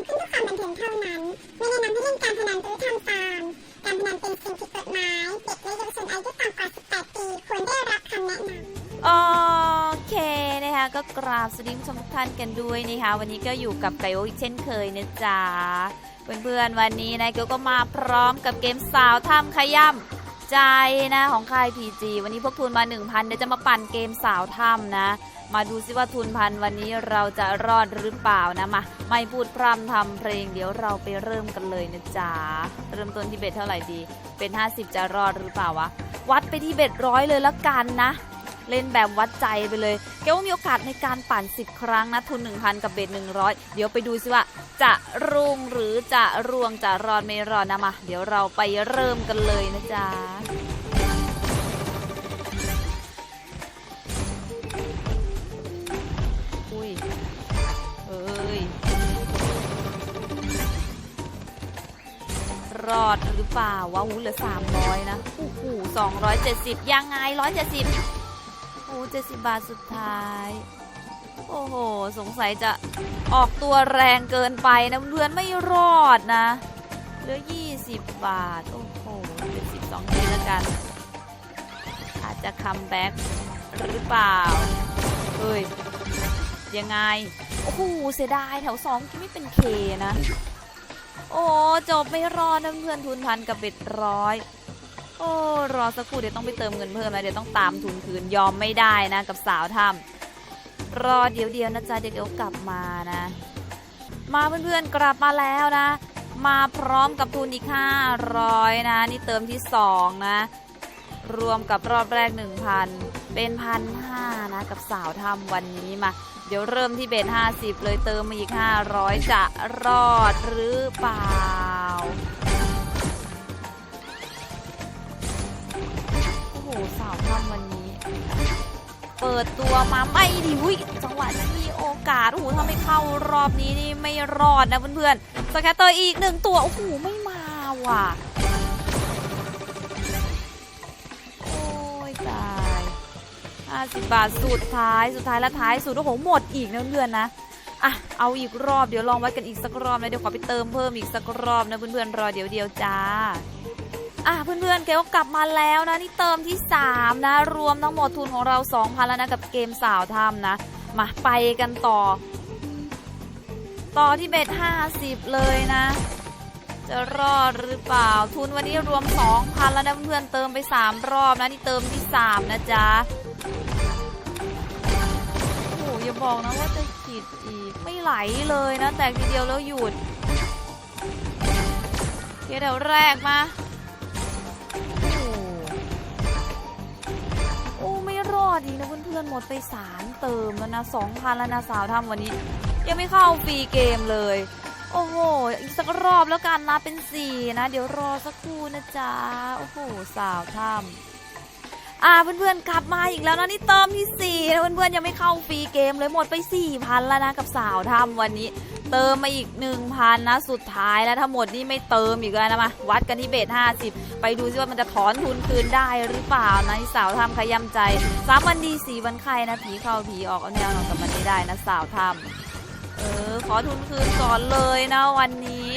ำขึ้นเพื่อความบันเทิงเท่านั้น ไม่แนะนำให้เล่นการพนันหรือทำตามการพนันเป็นสิ่งผิดกฎหมาย เด็กและเยาวชนอายุต่ำกว่า 18 ปีควรได้รับคำแนะนำโอเคนะคะก็กราบสวัสดีผู้ชมทุกท่านกันด้วยนะคะวันนี้ก็อยู่กับไกโออีกเช่นเคยนะจ๊ะเพื่อนๆวันนี้นะเกียวก็มาพร้อมกับเกมสาวถ้ำขย่ำ ใจนะของค่ายพีจีวันนี้พวกทุนมา 1,000 เดี๋ยวจะมาปั่นเกมสาวถ้ำนะ มาดูซิว่าทุนพันวันนี้เราจะรอดหรือเปล่านะมาไม่พูดพร่ำทำเพลงเดี๋ยวเราไปเริ่มกันเลยนะจ๊ะ เริ่มต้นที่เบ็ดเท่าไหร่ดี เป็น 50 จะรอดหรือเปล่าวะ วัดไปที่เบ็ดร้อยเลยละกันนะ เล่นแบบวัดใจไปเลยเกว่ามีโอกาสในการปั่น 10 ครั้งนะทุน 1,000 กับเบ็ด100 เดี๋ยวไปดูซิว่า จะรุ่งหรือจะร่วงจะรอดไม่รอดนะมา เดี๋ยวเราไปเริ่มกันเลยนะจ๊ะอุ้ยเอ้ยรอดหรือเปล่าวะหูเหลือ300นะโอ้โห270 ยังไง 170 โอ้70บาทสุดท้าย โอ้โห สงสัยจะออกตัวแรงเกินไปนะเพื่อนไม่รอดนะ เหลือ20บาท โอ้โห72ทีแล้วกัน อาจจะคัมแบ็กหรือเปล่า เฮ้ย ยังไง โอ้โห เสียดายแถวสองที่ไม่เป็นเคนะ โอ้จบไม่รอดนะเพื่อนทุนพันกับเบ็ดร้อย โอ้รอสักครู่เดี๋ยวต้องไปเติมเงินเพิ่มนะเดี๋ยวต้องตามทุนคืนยอมไม่ได้นะกับสาวทำรอเดี๋ยวเดียวนะจ๊ะเดี๋ยวเดี๋ยวกลับมานะ มาเพื่อนๆกลับมาแล้วนะ มาพร้อมกับทุนอีก500นะนี่เติมที่2นะรวมกับรอบแรก 1,000 เป็นพันห้านะกับสาวทำวันนี้มา เดี๋ยวเริ่มที่เบน50 เลยเติมมาอีก 500 จะรอดหรือเปล่า สาวทำวันนี้ เปิดตัวมาไม่ดีวิจังหวะนี้มีโอกาส โอ้โหถ้าไม่เข้ารอบนี้นี่ไม่รอดนะเพื่อนๆ สแคตเตอร์อีกหนึ่งตัว โอ้โห ไม่มาว่ะ โอ้ยตาย50บาทสุดท้ายสุดท้ายและท้ายสุดโอ้โหหมดอีกนะเพื่อนๆนะอะเอาอีกรอบเดี๋ยวลองวัดกันอีกสักรอบนะเดี๋ยวขอไปเติมเพิ่มอีกสักรอบนะเพื่อนๆรอเดี๋ยวเดียวจ้า อะเพื่อนๆเกลกลับมาแล้วนะนี่เติมที่ 3 นะ รวมทั้งหมดทุนของเรา 2,000 แล้วนะ กับเกมสาวทำนะ มาไปกันต่อ ต่อที่เบ็ด50 เลยนะ จะรอดหรือเปล่าทุนวันนี้รวม 2,000 แล้วนะเพื่อนๆเติมไป 3 รอบนะนี่เติมที่ 3 นะจ๊ะโอ้อย่าบอกนะว่าจะขีดอีกไม่ไหลเลยนะ แตกทีเดียวแล้วหยุดเดี๋ยวเดี๋ยวแรกมา อดดีนะเพื่อนๆหมดไปสามเติมแล้วนะสองพันแล้วนะสาวทำวันนี้ ยังไม่เข้าฟรีเกมเลย โอ้โห อีกสักรอบแล้วกันนะเป็นสี่นะ เดี๋ยวรอสักครู่นะจ๊ะ โอ้โห สาวทำอ่าเพื่อนๆกลับมาอีกแล้วนะนี่เติมที่สี่นะเพื่อนๆยังไม่เข้าฟรีเกมเลยหมดไปสี่พันแล้วนะกับสาวทำวันนี้ เติมมาอีกหนึ่งพันนะสุดท้ายแล้วทั้งหมดนี่ไม่เติมอีกแล้วนะมาวัดกันที่เบสห้าสิบไปดูซิว่ามันจะถอนทุนคืนได้หรือเปล่านะสาวทำขยำใจสามวันดีสี่วันใครนะผีเข้าผีออกเอาแนวนอนกับมันไม่ได้นะสาวทำเออขอทุนคืนก่อนเลยนะวันนี้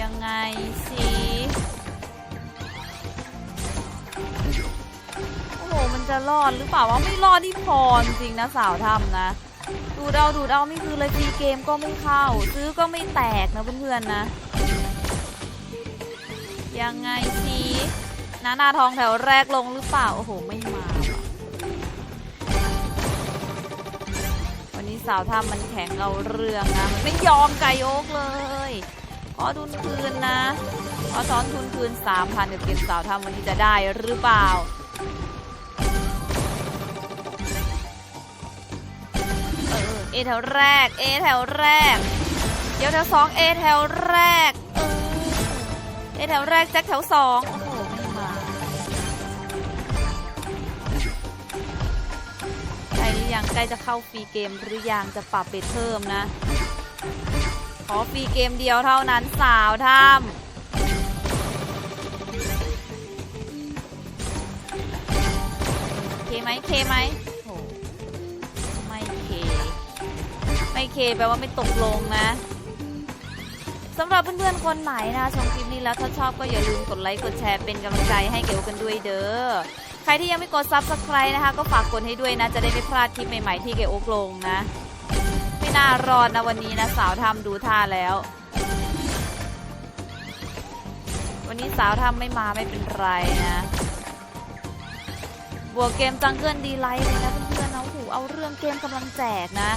ยังไงสิโอ้โหมันจะรอดหรือเปล่าว่าไม่รอดที่พรจริงนะสาวทำนะ ดูดเอาดูดเอาไม่คือเลยฟรีเกมก็ไม่เข้า ซื้อก็ไม่แตกนะเพื่อนๆนะ ยังไงสินาหนาทองแถวแรกลงหรือเปล่า โอ้โห ไม่มา วันนี้สาวทำมันแข็งเอาเรื่องนะ มันไม่ยอมไก่โอกเลย ขอทุนคืนนะ ขอถอนทุนคืน 3,000กับเกมสาวทำวันนี้จะได้หรือเปล่า เอแถวแรกเอแถวแรก เดี๋ยวแถวสองเอแถวแรกเอแถวแรกแจ็คแถวสองโอ้โหไม่มาใกล้หรือยังใกล้จะเข้าฟรีเกมหรือยังจะปรับเบทเพิ่มนะ ขอฟรีเกมเดียวเท่านั้นสาวทำเคไหมเคไหม ไม่เคแปลว่าไม่ตกลงนะสำหรับเพื่อนๆคนไหนนะชมคลิปนี้แล้วถ้าชอบก็อย่าลืมกดไลค์กดแชร์เป็นกำลังใจให้เก๋วกันด้วยเด้อใครที่ยังไม่กดซับสไครต์นะคะ ก็ฝากกดให้ด้วยนะ จะได้ไม่พลาดคลิปใหม่ๆที่เก๋วลงนะ ไม่น่ารอดนะวันนี้นะ สาวทำดูท่าแล้ว วันนี้สาวทำไม่มาไม่เป็นไรนะบวกเกมจังเกิลดีไลท์เลยนะเพื่อนๆนะโอ้โหเอาเรื่องเกมกำลังแจกนะ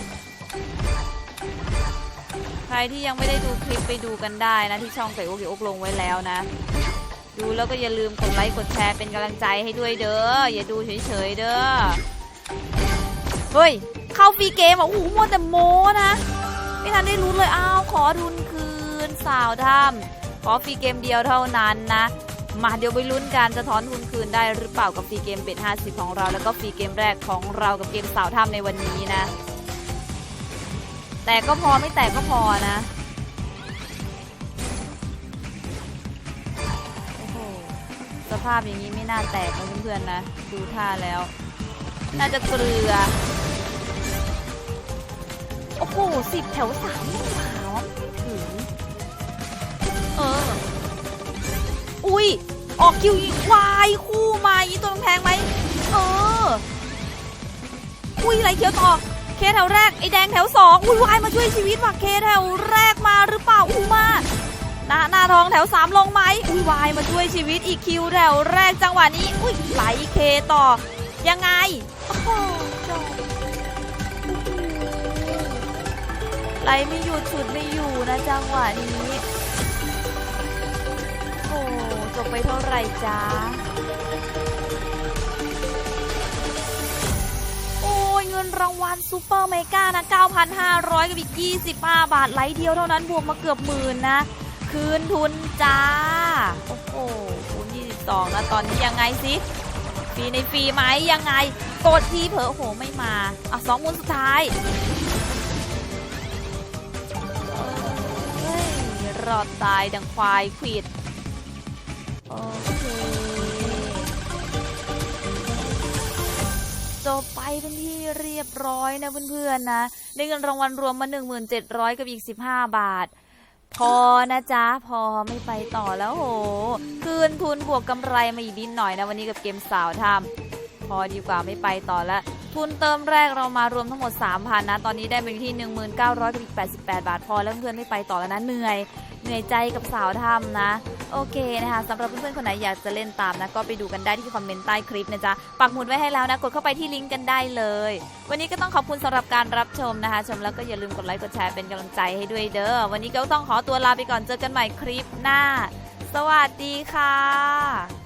รที่ยังไม่ได้ดูคลิปไปดูกันได้นะ ที่ช่องไก่โอ๊กไก่โอ๊กลงไว้แล้วนะ ดูแล้วก็อย่าลืมกดไลค์กดแชร์เป็นกำลังใจให้ด้วยเด้ออย่าดูเฉยๆเด้อเฮ้ยเข้าฟรีเกมอะโอ้โหมัวแต่โมนะไม่ทันได้รู้เลยอ้าวขอทุนคืนสาวทำขอฟรีเกมเดียวเท่านั้นนะมาเดี๋ยวไปลุ้นกันจะถอนทุนคืนได้หรือเปล่ากับฟรีเกมเบ็ด50 ของเรา แล้วก็ฟรีเกมแรกของเรากับเกมสาวทำในวันนี้นะ แต่ก็พอไม่แต่ก็พอนะ โอ้โห สภาพอย่างนี้ไม่น่าแตกนะเพื่อนๆนะ ดูท่าแล้ว น่าจะเกลือ โอ้โหสิบแถวสามไม่หวานไม่ถึง เออ อุ้ย ออกคิวอีกวายคู่มาอีตัวแพงไหม เออ อุ้ยไหลเขียวต่อ เคแถวแรกไอแดงแถวสองอุ้ยวายมาช่วยชีวิตว่ะเคแถวแรกมาหรือเปล่าอู้มาหน้าหน้าทองแถวสามลงไหมอุ้ยวายมาช่วยชีวิตอีกคิวแถวแรกจังหวะนี้อุ้ยไหลเคต่อ ยังไงโอ้โหจบโอ้โหไหลไม่หยุดฉุดไม่อยู่นะจังหวะนี้โอ้จบไปเท่าไหร่จ้า นรางวัลซูเปอร์เมกานะ 9,500 กับอีก 25 บาทไหลเดียวเท่านั้นบวกมาเกือบหมื่นนะ คืนทุนจ้า โอ้โหคูณ22 นะตอนนี้ยังไงสิฟรีในฟรีไหมยังไง กดทีเผลอโอ้โหไม่มาอะสองมูลสุดท้ายเฮ้ยรอดตายดังควายขวิดโอ บไปเป็นที่เรียบร้อยนะเพื่อนๆนะ ได้เงินรางวัลรวมมา 1,700 กับอีก 15 บาท พอนะจ๊ะ พอไม่ไปต่อแล้วโหคืนทุนบวกกำไรมาอีกนิดหน่อยนะวันนี้กับเกมสาวทำพอดีกว่าไม่ไปต่อแล้วทุนเติมแรกเรามารวมทั้งหมด 3,000 นะ ตอนนี้ได้ไปอยู่ที่ 1900กับอีก88 บาท พอแล้วเพื่อนไม่ไปต่อแล้วนะเหนื่อย เหนื่อยใจกับสาวทำนะ โอเคนะคะสำหรับเพื่อนๆคนไหนอยากจะเล่นตามนะก็ไปดูกันได้ที่คอมเมนต์ใต้คลิปนะจ๊ะปักหมุดไว้ให้แล้วนะกดเข้าไปที่ลิงก์กันได้เลย วันนี้ก็ต้องขอบคุณสำหรับการรับชมนะคะ ชมแล้วก็อย่าลืมกดไลค์กดแชร์เป็นกำลังใจให้ด้วยเด้อวันนี้ก็ต้องขอตัวลาไปก่อนเจอกันใหม่คลิปหน้า สวัสดีค่ะ